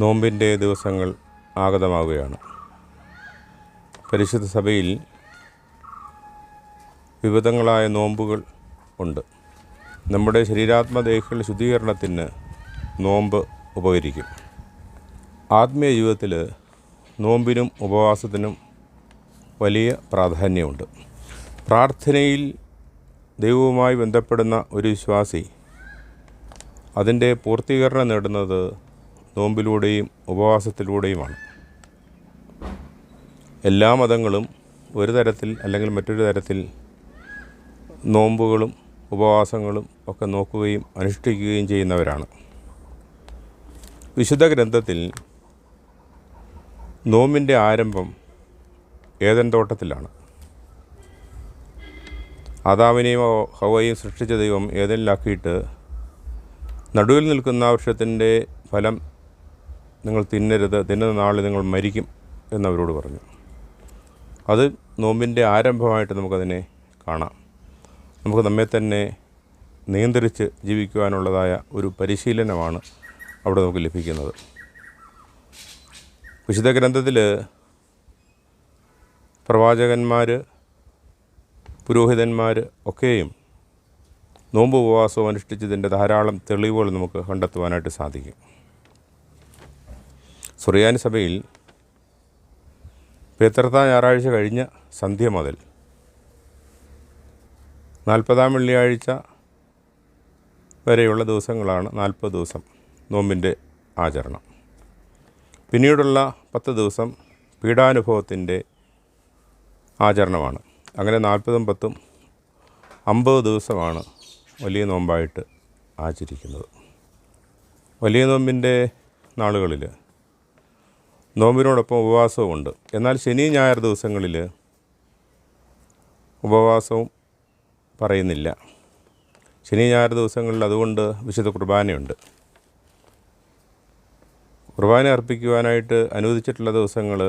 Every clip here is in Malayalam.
നോമ്പിന്റെ ദിവസങ്ങൾ ആഗതമാവുകയാണ്. പരിശുദ്ധ സഭയിൽ വിവിധങ്ങളായ നോമ്പുകൾ ഉണ്ട്. നമ്മുടെ ശരീരാത്മദേഹികളുടെ ശുദ്ധീകരണത്തിന് നോമ്പ് ഉപകരിക്കും. ആത്മീയ ജീവിതത്തിൽ നോമ്പിനും ഉപവാസത്തിനും വലിയ പ്രാധാന്യമുണ്ട്. പ്രാർത്ഥനയിൽ ദൈവവുമായി ബന്ധപ്പെടുന്ന ഒരു വിശ്വാസി അതിന്റെ പൂർത്തീകരണം നേടുന്നത് നോമ്പിലൂടെയും ഉപവാസത്തിലൂടെയുമാണ്. എല്ലാ മതങ്ങളും ഒരു തരത്തിൽ അല്ലെങ്കിൽ മറ്റൊരു തരത്തിൽ നോമ്പുകളും ഉപവാസങ്ങളും ഒക്കെ നോക്കുകയും അനുഷ്ഠിക്കുകയും ചെയ്യുന്നവരാണ്. വിശുദ്ധ ഗ്രന്ഥത്തിൽ നോമ്പിന്റെ ആരംഭം ഏതൻ തോട്ടത്തിലാണ്. ആദാവിനെയും ഹവയും സൃഷ്ടിച്ച ദൈവം ഏതെല്ലാക്കിയിട്ട് നടുവിൽ നിൽക്കുന്ന വൃക്ഷത്തിന്റെ ഫലം നിങ്ങൾ തിന്നരുത് തിന്നുന്ന നാളിൽ നിങ്ങൾ മരിക്കും എന്നവരോട് പറഞ്ഞു. അത് നോമ്പിന്റെ ആരംഭമായിട്ട് നമുക്കതിനെ കാണാം. നമുക്ക് നമ്മെ തന്നെ നിയന്ത്രിച്ച് ജീവിക്കുവാനുള്ളതായ ഒരു പരിശീലനമാണ് അവിടെ നമുക്ക് ലഭിക്കുന്നത്. വിശുദ്ധ ഗ്രന്ഥത്തിൽ പ്രവാചകന്മാർ പുരോഹിതന്മാർ ഒക്കെയും നോമ്പ് ഉപവാസവും അനുഷ്ഠിച്ചതിന്റെ ധാരാളം തെളിവുകൾ നമുക്ക് കണ്ടെത്തുവാനായിട്ട് സാധിക്കും. സുറിയാനി സഭയിൽ പേത്രത്ത ഞായറാഴ്ച കഴിഞ്ഞ സന്ധ്യ മുതൽ നാൽപ്പതാം വെള്ളിയാഴ്ച വരെയുള്ള ദിവസങ്ങളാണ് നാൽപ്പത് ദിവസം നോമ്പിന്റെ ആചരണം. പിന്നീടുള്ള പത്ത് ദിവസം പീഡാനുഭവത്തിന്റെ ആചരണമാണ്. അങ്ങനെ നാൽപ്പതും പത്തും അമ്പത് ദിവസമാണ് വലിയ നോമ്പായിട്ട് ആചരിക്കുന്നത്. വലിയ നോമ്പിന്റെ നാളുകളിൽ നോമ്പിനോടൊപ്പം ഉപവാസവുമുണ്ട്. എന്നാൽ ശനി ഞായർ ദിവസങ്ങളിൽ ഉപവാസവും പറയുന്നില്ല. ശനി ഞായർ ദിവസങ്ങളിൽ അതുകൊണ്ട് വിശുദ്ധ കുർബാനയുണ്ട്. കുർബാന അർപ്പിക്കുവാനായിട്ട് അനുവദിച്ചിട്ടുള്ള ദിവസങ്ങൾ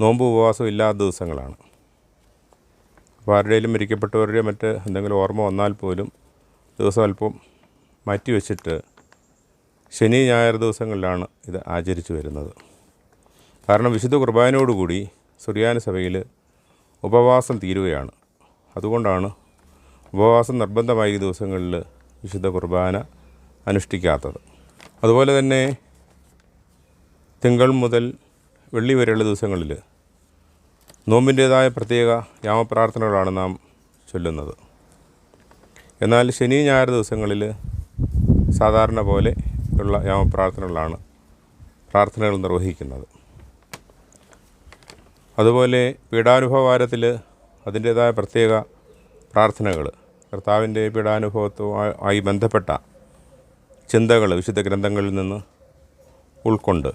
നോമ്പ് ഉപവാസം ഇല്ലാത്ത ദിവസങ്ങളാണ്. അപ്പോൾ ആരുടെയും മരിക്കപ്പെട്ടവരുടെയും മറ്റ് എന്തെങ്കിലും ഓർമ്മ വന്നാൽ പോലും ദിവസം അല്പം മാറ്റിവെച്ചിട്ട് ശനി ഞായർ ദിവസങ്ങളിലാണ് ഇത് ആചരിച്ചു വരുന്നത്. കാരണം വിശുദ്ധ കുർബാനയോടുകൂടി സുറിയാന സഭയിൽ ഉപവാസം തീരുകയാണ്. അതുകൊണ്ടാണ് ഉപവാസം നിർബന്ധമായ ഈ ദിവസങ്ങളിൽ വിശുദ്ധ കുർബാന അനുഷ്ഠിക്കാത്തത്. അതുപോലെ തന്നെ തിങ്കൾ മുതൽ വെള്ളി വരെയുള്ള ദിവസങ്ങളിൽ നോമ്പിന്റേതായ പ്രത്യേക യാമപ്രാർത്ഥനകളാണ് നാം ചൊല്ലുന്നത്. എന്നാൽ ശനി ഞായർ ദിവസങ്ങളിൽ സാധാരണ പോലെ ഉള്ള യാമപ്രാർത്ഥനകളാണ് പ്രാർത്ഥനകൾ നിർവഹിക്കുന്നത്. അതുപോലെ പീഡാനുഭവാരത്തിൽ അതിന്റേതായ പ്രത്യേക പ്രാർത്ഥനകൾ. കർത്താവിന്റെ പീഡാനുഭവത്തുമായി ബന്ധപ്പെട്ട ചിന്തകൾ വിശുദ്ധ ഗ്രന്ഥങ്ങളിൽ നിന്ന് ഉൾക്കൊണ്ട്.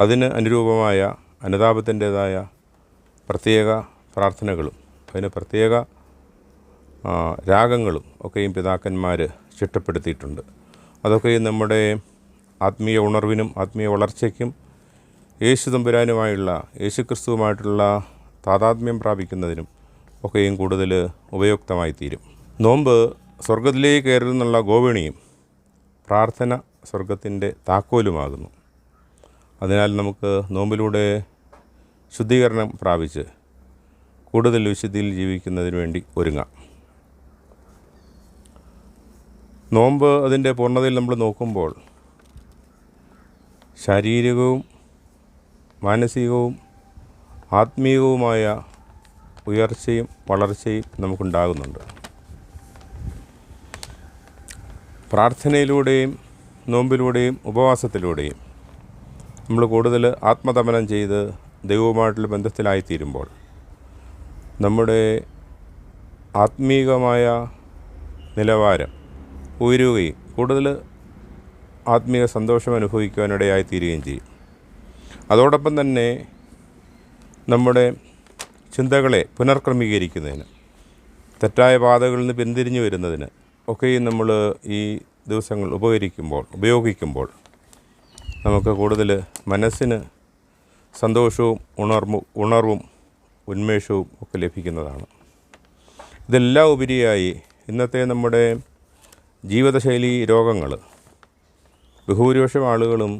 അതിന് അനുരൂപമായ അനുതാപത്തിന്റേതായ പ്രത്യേക പ്രാർത്ഥനകളും അതിന് പ്രത്യേക രാഗങ്ങളും ഒക്കെയും പിതാക്കന്മാർ ചിട്ടപ്പെടുത്തിയിട്ടുണ്ട്. അതൊക്കെയും നമ്മുടെ ആത്മീയ ഉണർവിനും ആത്മീയ വളർച്ചയ്ക്കും യേശു തമ്പുരാനുമായുള്ള യേശു ക്രിസ്തുവുമായിട്ടുള്ള താതാത്മ്യം പ്രാപിക്കുന്നതിനും ഒക്കെയും കൂടുതൽ ഉപയുക്തമായി തീരും നോമ്പ് സ്വർഗത്തിലേക്ക് കയറുന്നുള്ള ഗോവിണിയും പ്രാർത്ഥന സ്വർഗത്തിന്റെ താക്കോലുമാകുന്നു. അതിനാൽ നമുക്ക് നോമ്പിലൂടെ ശുദ്ധീകരണം പ്രാപിച്ച് കൂടുതൽ വിശുദ്ധിയിൽ ജീവിക്കുന്നതിന് വേണ്ടി ഒരുങ്ങാം. നോമ്പ് അതിന്റെ പൂർണതയിൽ നമ്മൾ നോക്കുമ്പോൾ ശാരീരികവും മാനസികവും ആത്മീയവുമായ ഉയർച്ചയും വളർച്ചയും നമുക്കുണ്ടാകുന്നുണ്ട്. പ്രാർത്ഥനയിലൂടെയും നോമ്പിലൂടെയും ഉപവാസത്തിലൂടെയും നമ്മൾ കൂടുതൽ ആത്മതമനം ചെയ്ത് ദൈവവുമായിട്ടുള്ള ബന്ധത്തിലായിത്തീരുമ്പോൾ നമ്മുടെ ആത്മീകമായ നിലവാരം ഉയരുകയും കൂടുതൽ ആത്മീയ സന്തോഷം അനുഭവിക്കുവാനിടയായിത്തീരുകയും ചെയ്യും. അതോടൊപ്പം തന്നെ നമ്മുടെ ചിന്തകളെ പുനർക്രമീകരിക്കുന്നതിന് തെറ്റായ പാതകളിൽ നിന്ന് പിന്തിരിഞ്ഞു വരുന്നതിന് ഒക്കെയും നമ്മൾ ഈ ദിവസങ്ങൾ ഉപകരിക്കുമ്പോൾ ഉപയോഗിക്കുമ്പോൾ നമുക്ക് കൂടുതൽ മനസ്സിന് സന്തോഷവും ഉണർവും ഉണർവും ഉന്മേഷവും ഒക്കെ ലഭിക്കുന്നതാണ്. ഇതെല്ലാം ഉപരിയായി ഇന്നത്തെ നമ്മുടെ ജീവിതശൈലി രോഗങ്ങൾ ബഹുഭൂരിപക്ഷം ആളുകളും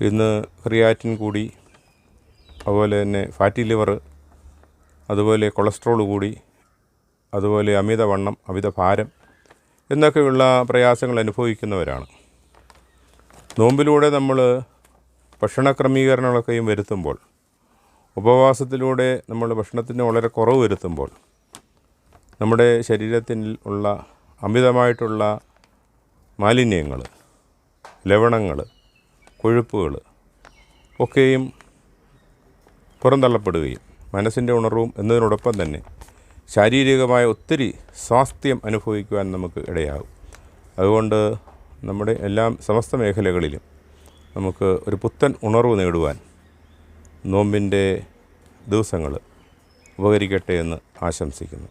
ഇന്ന് ക്രിയാറ്റിൻ കൂടി അതുപോലെ തന്നെ ഫാറ്റി ലിവർ അതുപോലെ കൊളസ്ട്രോൾ കൂടി അതുപോലെ അമിതവണ്ണം അമിത ഭാരം എന്നൊക്കെയുള്ള പ്രയാസങ്ങൾ അനുഭവിക്കുന്നവരാണ്. നോമ്പിലൂടെ നമ്മൾ ഭക്ഷണ ക്രമീകരണങ്ങളൊക്കെയും വരുത്തുമ്പോൾ ഉപവാസത്തിലൂടെ നമ്മൾ ഭക്ഷണത്തിന് വളരെ കുറവ് വരുത്തുമ്പോൾ നമ്മുടെ ശരീരത്തിൽ ഉള്ള അമിതമായിട്ടുള്ള മാലിന്യങ്ങൾ ലവണങ്ങൾ കൊഴുപ്പുകൾ ഒക്കെയും പുറന്തള്ളപ്പെടുകയും മനസ്സിന്റെ ഉണർവും എന്നതിനോടൊപ്പം തന്നെ ശാരീരികമായ ഒത്തിരി സ്വാസ്ഥ്യം അനുഭവിക്കുവാൻ നമുക്ക് ഇടയാകും. അതുകൊണ്ട് നമ്മുടെ എല്ലാം സമസ്ത മേഖലകളിലും നമുക്ക് ഒരു പുത്തൻ ഉണർവ് നേടുവാൻ നോമ്പിന്റെ ദിവസങ്ങൾ ഉപകരിക്കട്ടെ എന്ന് ആശംസിക്കുന്നു.